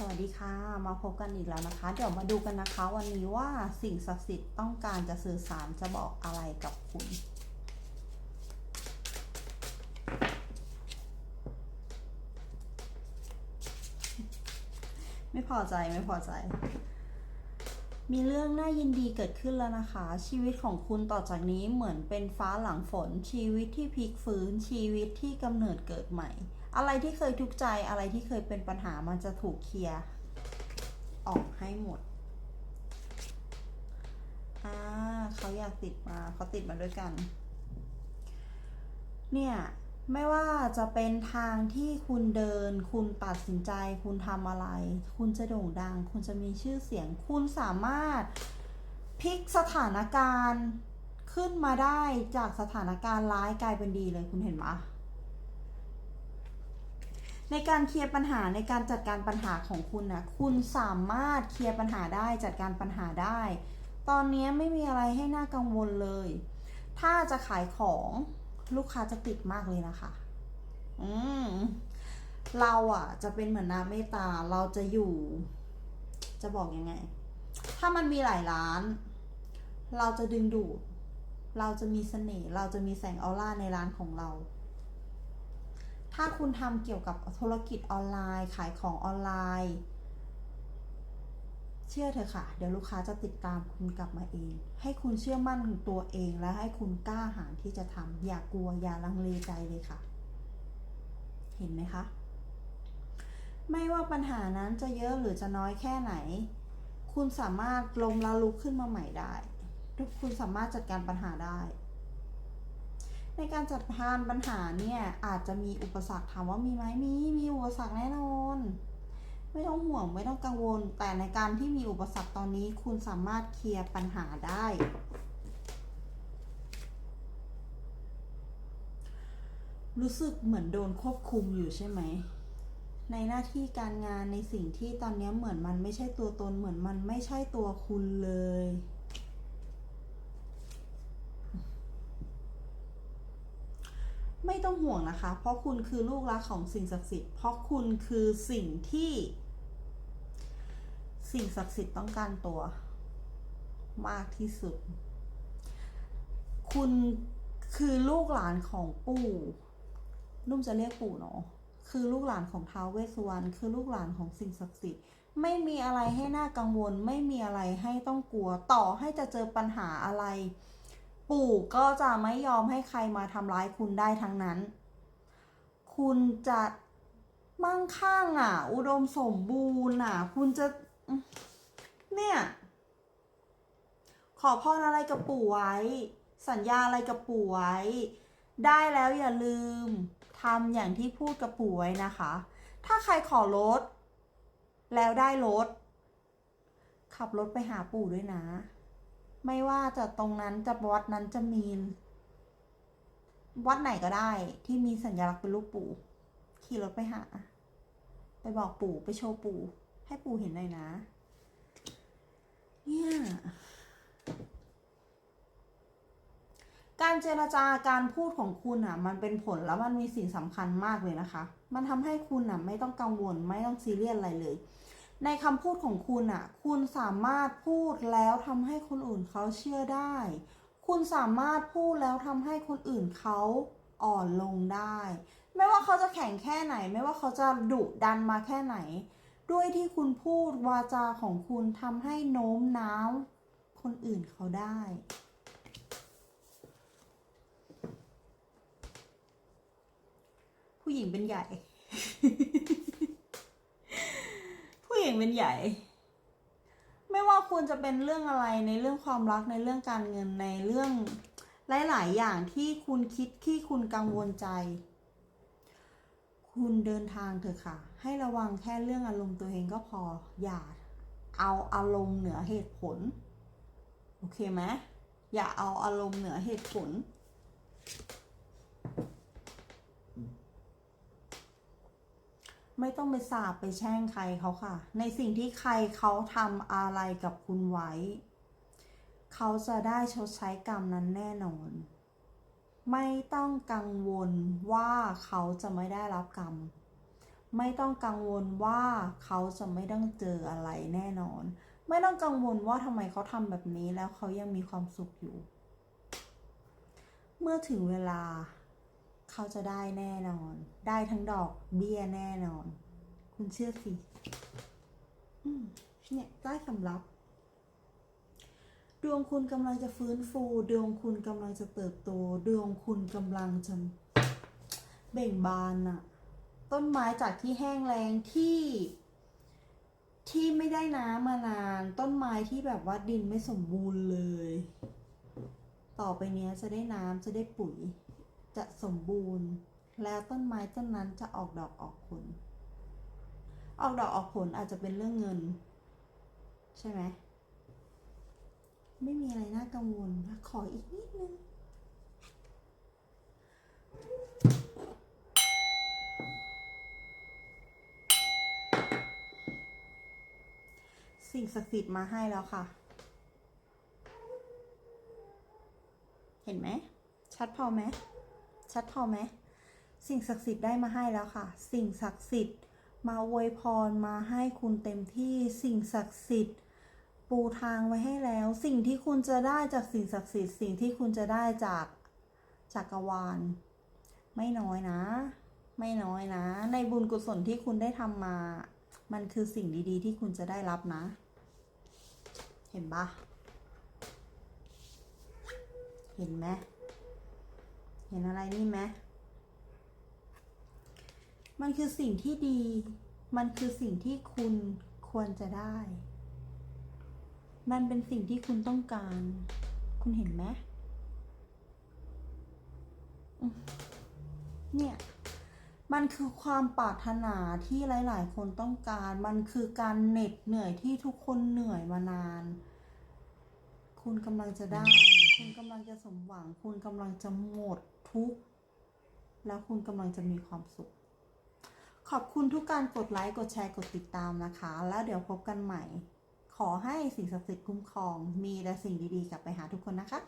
สวัสดีค่ะ มาพบกันอีกแล้วนะคะ เดี๋ยวมาดูกันนะคะวันนี้ว่าสิ่งศักดิ์สิทธิ์ต้องการจะสื่อสารจะบอกอะไรกับคุณ ไม่พอใจไม่พอใจ มีเรื่องน่ายินดีเกิดขึ้นแล้วนะคะ ชีวิตของคุณต่อจากนี้เหมือนเป็นฟ้าหลังฝน ชีวิตที่พลิกฟื้นชีวิตที่กำเนิดเกิดใหม่ อะไรที่เคยทุกข์ใจอะไรที่เคยเป็นปัญหามันจะถูกเคลียร์ออกให้หมดอ่าเขาอยากติดมาเขาติดมาด้วยกัน เนี่ยไม่ว่าจะเป็นทางที่คุณเดิน คุณตัดสินใจ คุณทำอะไร คุณจะโด่งดัง คุณจะมีชื่อเสียง คุณสามารถพลิกสถานการณ์ขึ้นมาได้จากสถานการณ์ร้ายกลายเป็นดีเลยคุณเห็นไหม ในการเคลียร์ปัญหาในการจัดการปัญหาของคุณนะคุณสามารถเคลียร์ปัญหาได้จัดการปัญหาได้ ตอนนี้ไม่มีอะไรให้น่ากังวลเลย ถ้าจะขายของลูกค้าจะติดมากเลยนะคะ อืมเราอะ จะเป็นเหมือนน้ำเมตตาเราจะอยู่ จะบอกยังไง ถ้ามันมีหลายร้าน เราจะดึงดูด เราจะมีเสน่ห์เราจะมีแสงออร่าในร้านของเรา ถ้าคุณทำเกี่ยวกับธุรกิจออนไลน์ ขายของออนไลน์ เชื่อเถอะค่ะ เดี๋ยวลูกค้าจะติดตามคุณกลับมาเอง ให้คุณเชื่อมั่นตัวเองและให้คุณกล้าหาญที่จะทำอย่ากลัวอย่าลังเลใจเลยค่ะ เห็นไหมคะ ไม่ว่าปัญหานั้นจะเยอะหรือจะน้อยแค่ไหน คุณสามารถล้มแล้วลุกขึ้นมาใหม่ได้ คุณสามารถจัดการปัญหาได้ ในการจัดการปัญหาเนี่ยอาจจะมีอุปสรรคถามว่ามีไหมมีมีอุปสรรคแน่นอน ไม่ต้องห่วงไม่ต้องกังวล แต่ในการที่มีอุปสรรคตอนนี้ คุณสามารถเคลียร์ปัญหาได้ รู้สึกเหมือนโดนควบคุมอยู่ใช่ไหมในหน้าที่การงานในสิ่งที่ตอนนี้เหมือนมันไม่ใช่ตัวตนเหมือนมันไม่ใช่ตัวคุณเลย ไม่ต้องห่วงนะคะ เพราะคุณคือลูกรักของสิ่งศักดิ์สิทธิ์เพราะคุณคือสิ่งที่ สิ่งศักดิ์สิทธิ์ต้องการตัว มากที่สุด คุณคือลูกหลานของปู่นุ่มจะเรียกปู่เนาะคือลูกหลานของท้าวเวสสุวรรณคือลูกหลานของสิ่งศักดิ์สิทธิ์ไม่มีอะไรให้น่ากังวล ไม่มีอะไรให้ต้องกลัว ต่อให้จะเจอปัญหาอะไร ปู่ก็จะไม่ยอมให้ใครมาทำร้ายคุณได้ทั้งนั้น คุณจะมั่งคั่งอะ อุดมสมบูรณ์อะ คุณจะ เนี่ย ขอพรอะไรกับปู่ไว้ สัญญาอะไรกับปู่ไว้ ได้แล้วอย่าลืมทำอย่างที่พูดกับปู่ไว้นะคะ ถ้าใครขอรถ แล้วได้รถ ขับรถไปหาปู่ด้วยนะ ไม่ว่าจะตรงนั้นจะวัดนั้นจะมี วัดไหนก็ได้ที่มีสัญลักษณ์เป็นรูปปู่ ขี่รถไปหา ไปบอกปู่ไปโชว์ปู่ ให้ปู่เห็นหน่อยนะ เนี่ยการเจรจาการพูดของคุณอะ มันเป็นผลแล้วมันมีสิ่งสำคัญมากเลยนะคะ มันทำให้คุณอะ ไม่ต้องกังวลไม่ต้องซีเรียสอะไรเลย ในคำพูดของคุณอะคุณสามารถพูดแล้วทำให้คนอื่นเขาเชื่อได้ คุณสามารถพูดแล้วทำให้คนอื่นเขาอ่อนลงได้ ไม่ว่าเขาจะแข็งแค่ไหน ไม่ว่าเขาจะดุดันมาแค่ไหน ด้วยที่คุณพูดวาจาของคุณทำให้โน้มน้าวคนอื่นเขาได้ผู้หญิงเป็นใหญ่ เป็นใหญ่ ไม่ว่าคุณจะเป็นเรื่องอะไรในเรื่องความรักในเรื่องการเงินในเรื่องหลาย ๆ อย่างที่คุณคิดที่คุณกังวลใจ คุณเดินทางเถอะค่ะ ให้ระวังแค่เรื่องอารมณ์ตัวเองก็พออย่าเอาอารมณ์เหนือเหตุผล โอเคไหมอย่าเอาอารมณ์เหนือเหตุผล ไม่ต้องไปสาบไปแช่งใครเขาค่ะ ในสิ่งที่ใครเขาทำอะไรกับคุณไว้ เขาจะได้ชดใช้กรรมนั้นแน่นอน ไม่ต้องกังวลว่าเขาจะไม่ได้รับกรรม ไม่ต้องกังวลว่าเขาจะไม่ต้องเจออะไรแน่นอน ไม่ต้องกังวลว่าทำไมเขาทำแบบนี้แล้วเขายังมีความสุขอยู่ เมื่อถึงเวลา เขาจะได้แน่นอน ได้ทั้งดอกเบี้ยแน่นอน คุณเชื่อสิอืมเนี่ยได้สำรับดวงคุณกำลังจะฟื้นฟู ดวงคุณกำลังจะเติบโต ดวงคุณกำลังจะเบ่งบานอะต้นไม้จากที่แห้งแล้งที่ที่ไม่ได้น้ำมานาน ต้นไม้ที่แบบว่าดินไม่สมบูรณ์เลย ต่อไปเนี้ยจะได้น้ำจะได้ปุ๋ย จะสมบูรณ์ แล้วต้นไม้ต้นนั้นจะออกดอกออกผล ออกดอกออกผลอาจจะเป็นเรื่องเงิน ใช่ไหมไม่มีอะไรน่ากังวลขออีกนิดนึงสิ่งศักดิ์สิทธิ์มาให้แล้วค่ะ เห็นไหม ชัดพอไหม ชัดพอไหมสิ่งศักดิ์สิทธิ์ได้มาให้แล้วค่ะ สิ่งศักดิ์สิทธิ์ มาอวยพรมาให้คุณเต็มที่สิ่งศักดิ์สิทธิ์ ปูทางไว้ให้แล้ว สิ่งที่คุณจะได้จากสิ่งศักดิ์สิทธิ์ สิ่งที่คุณจะได้จากจักรวาล ไม่น้อยนะ ไม่น้อยนะ ในบุญกุศลที่คุณได้ทำมา มันคือสิ่งดีๆ ที่คุณจะได้รับนะ เห็นปะเห็นไหม เห็นอะไรนี่ไหมมันคือสิ่งที่ดี มันคือสิ่งที่คุณควรจะได้ มันเป็นสิ่งที่คุณต้องการ คุณเห็นไหมเนี่ย มันคือความปรารถนาที่หลาย ๆ คนต้องการ มันคือการเหน็ดเหนื่อยที่ทุกคนเหนื่อยมานาน คุณกำลังจะได้ คุณกำลังจะสมหวัง คุณกำลังจะหมด ทุกข์ แล้วคุณกำลังจะมีความสุข ขอบคุณทุกการกดไลค์ กดแชร์ กดติดตามนะคะ แล้วเดี๋ยวพบกันใหม่ ขอให้สิ่งศักดิ์สิทธิ์คุ้มครอง มีแต่สิ่งดีๆ กลับไปหาทุกคนนะคะ